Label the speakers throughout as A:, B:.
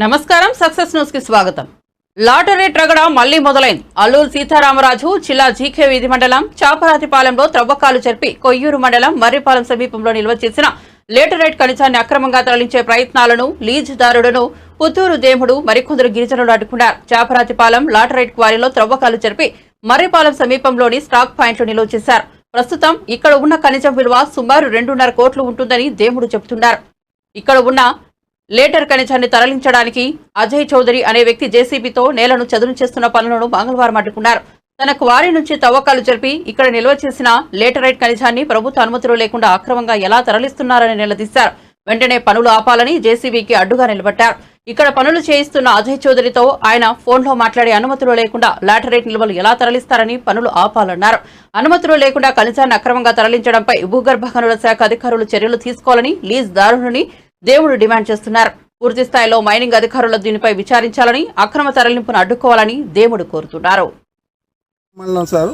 A: నమస్కారం సక్సెస్ న్యూస్కి స్వాగతం. లాటరీ ట్రగడ మళ్ళీ మొదలైంది. అల్లూరు సీతారామరాజు జిల్లా జీకే వీధి మండలం చాపరాతిపాలెంలో త్రవ్వకాలు జరిపి కొయ్యూరు మండలం మర్రిపాలెం సమీపంలో నిల్వ చేసిన లేటరైట్ ఖనిజాన్ని అక్రమంగా తరలించే ప్రయత్నాలను లీజుదారుడును పుత్తూరు దేముడు మరికొందరు గిరిజనులు అడ్డుకున్నారు. చాపరాతిపాలెం లాటరైట్ క్వారీలో త్రవ్వకాలు జరిపి మర్రిపాలెం సమీపంలోని స్టాక్ పాయింట్లు నిల్వ చేశారు. ప్రస్తుతం ఇక్కడ ఉన్న ఖనిజం విలువ సుమారు రెండున్నర కోట్లు ఉంటుందని దేముడు చెబుతున్నారు. ఇక్కడ ఉన్న లేటర్ ఖనిజాన్ని తరలించడానికి అజయ్ చౌదరి అనే వ్యక్తి జేసీబీతో నేలను చదును చేస్తున్న పనులను మంగళవారం అడ్డుకున్నారు. తన క్వారీ నుంచి తవ్వకాలు జరిపి ఇక్కడ నిల్వ చేసిన లేటరైట్ ఖనిజాన్ని ప్రభుత్వ అనుమతులు లేకుండా అక్రమంగా ఎలా తరలిస్తున్నారని నిలదీశారు. వెంటనే పనులు ఆపాలని జేసీబీకి అడ్డుగా నిలబెట్టారు ఇక్కడ పనులు చేయిస్తున్న అజయ్ చౌదరితో ఆయన ఫోన్లో మాట్లాడే అనుమతులు లేకుండా లాటరైట్ నిల్వలు ఎలా తరలిస్తారని పనులు ఆపాలన్నారు. అనుమతులు లేకుండా ఖనిజాన్ని అక్రమంగా తరలించడంపై భూగర్భ గనుల శాఖ అధికారులు చర్యలు తీసుకోవాలని లీజ్ దారుణుని దేవుడు డిమాండ్ చేస్తున్నారు. పూర్తి స్థాయిలో మైనింగ్ అధికారులు దీనిపై విచారించాలని అక్రమ తరలింపును అడ్డుకోవాలని దేవుడు కోరుతున్నారు.
B: సార్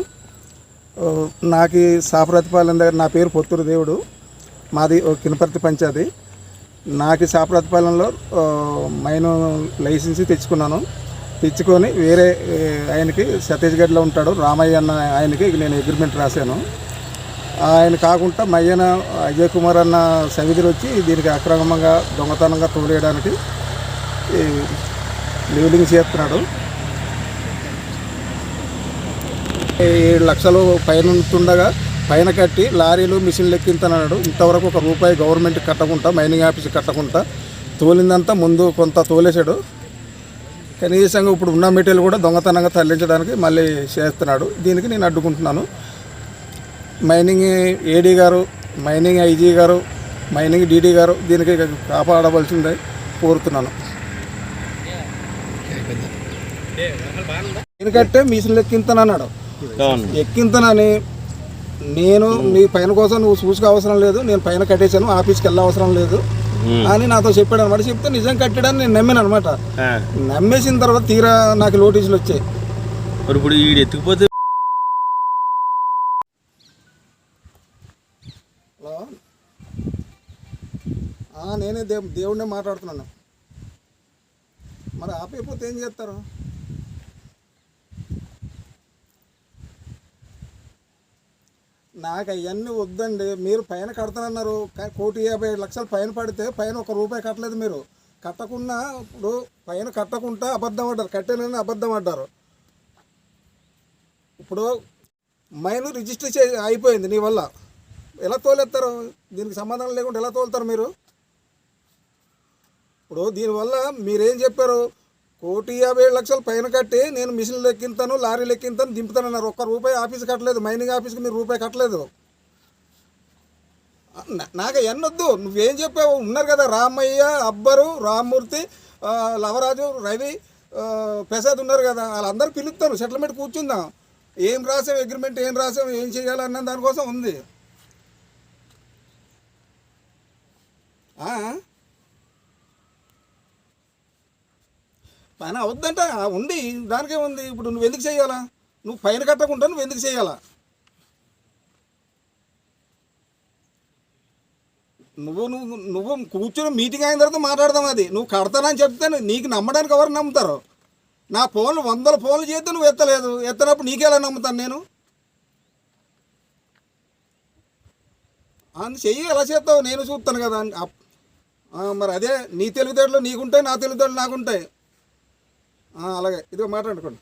B: నాకు సాపరతిపాలెం దగ్గర నా పేరు పొత్తూరు దేవుడు. మాది ఓ కినపర్తి పంచాది. నాకు ఈ సాపరతిపాలెంలో మైను లైసెన్స్ తెచ్చుకున్నాను. తెచ్చుకొని వేరే ఆయనకి ఛత్తీస్గఢ్లో ఉంటాడు. రామయ్య అన్న ఆయనకి నేను అగ్రిమెంట్ రాశాను. ఆయన కాకుండా మయ్యన అజయ్ కుమార్ అన్న సవిధులు వచ్చి దీనికి అక్రమంగా దొంగతనంగా తోలేయడానికి లీవ్లింగ్ చేస్తున్నాడు. ఏడు లక్షలు పైన ఉంటుండగా పైన కట్టి లారీలు మిషన్లు ఎక్కింతన్నాడు. ఇంతవరకు ఒక రూపాయి గవర్నమెంట్ కట్టకుండా మైనింగ్ ఆఫీస్ కట్టకుండా తోలిందంతా ముందు కొంత తోలేశాడు. కనీసంగా ఇప్పుడు ఉన్న మెటీరియల్ కూడా దొంగతనంగా తరలించడానికి మళ్ళీ చేస్తున్నాడు. దీనికి నేను అడ్డుకుంటున్నాను. మైనింగ్ ఏడీ గారు మైనింగ్ ఐజీ గారు మైనింగ్ డీడీ గారు దీనికి కాపాడవలసిందే కోరుతున్నాను. ఎందుకంటే మిషన్లు ఎక్కింతనన్నాడు ఎక్కింతనని నేను నీ పైన కోసం నువ్వు చూసుకో అవసరం లేదు నేను పైన కట్టేశాను ఆఫీస్కి వెళ్ళ అవసరం లేదు అని నాతో చెప్పాడు అనమాట చెప్తే నిజం కట్టాడని నేను నమ్మాను అనమాట నమ్మేసిన తర్వాత తీరా నాకు నోటీసులు వచ్చాయి.
C: ఇప్పుడు ఎత్తుకుపోతే
B: దేవు దేవుడినే మాట్లాడుతున్నాను. మరి ఆపైపోతే ఏం చేస్తారు? నాకు అవన్నీ వద్దండి. మీరు పైన కడతానన్నారు కోటి యాభై ఐదు లక్షలు పైన పడితే పైన ఒక రూపాయి కట్టలేదు మీరు. కట్టకుండా ఇప్పుడు పైన కట్టకుండా అబద్ధం ఆడ్డారు కట్టేనని అబద్ధం ఆడ్డారు ఇప్పుడు మైను రిజిస్టర్ చే అయిపోయింది నీ వల్ల. ఎలా తోలేస్తారు? దీనికి సంబంధం లేకుండా ఎలా తోలుతారు మీరు? ఇప్పుడు దీనివల్ల మీరేం చెప్పారు? కోటి యాభై ఏడు లక్షలు పైన కట్టి నేను మిషన్లు ఎక్కింతాను లారీలు ఎక్కింతాను దింపుతానన్నారు. ఒక్క రూపాయి ఆఫీస్ కట్టలేదు. మైనింగ్ ఆఫీస్కి మీరు రూపాయి కట్టలేదు. నాకు ఎన్నొద్దు. నువ్వేం చెప్పావు? ఉన్నారు కదా రామయ్య అబ్బరు రామ్మూర్తి లవరాజు రవి ప్రసాద్ ఉన్నారు కదా. వాళ్ళందరూ పిలుస్తారు. సెటిల్మెంట్ కూర్చుందాం. ఏం రాసాం అగ్రిమెంట్ ఏం రాసాం ఏం చేయాలన్న దానికోసం ఉంది. పైన అవద్దంట. ఉంది. దానికే ఉంది. ఇప్పుడు నువ్వు ఎందుకు చేయాలా? నువ్వు పైన కట్టకుండా నువ్వు ఎందుకు చేయాలా? నువ్వు నువ్వు నువ్వు కూర్చొని మీటింగ్ అయిన తర్వాత మాట్లాడదాం అది. నువ్వు కడతానని చెప్తే నీకు నమ్మడానికి ఎవరు నమ్ముతారు? నా ఫోన్లు వందల ఫోన్లు చేస్తే నువ్వు ఎత్తలేదు. ఎత్తనప్పుడు నీకెలా నమ్ముతాను నేను? అని చెయ్యి. ఎలా చేస్తావు? నేను చూస్తాను కదా. అప్- మరి అదే నీ తెలివితేటలు నీకుంటాయి నా తెలివితేటలు నాకుంటాయి. అలాగే. ఇదిగో మాట్లాడుకోండి.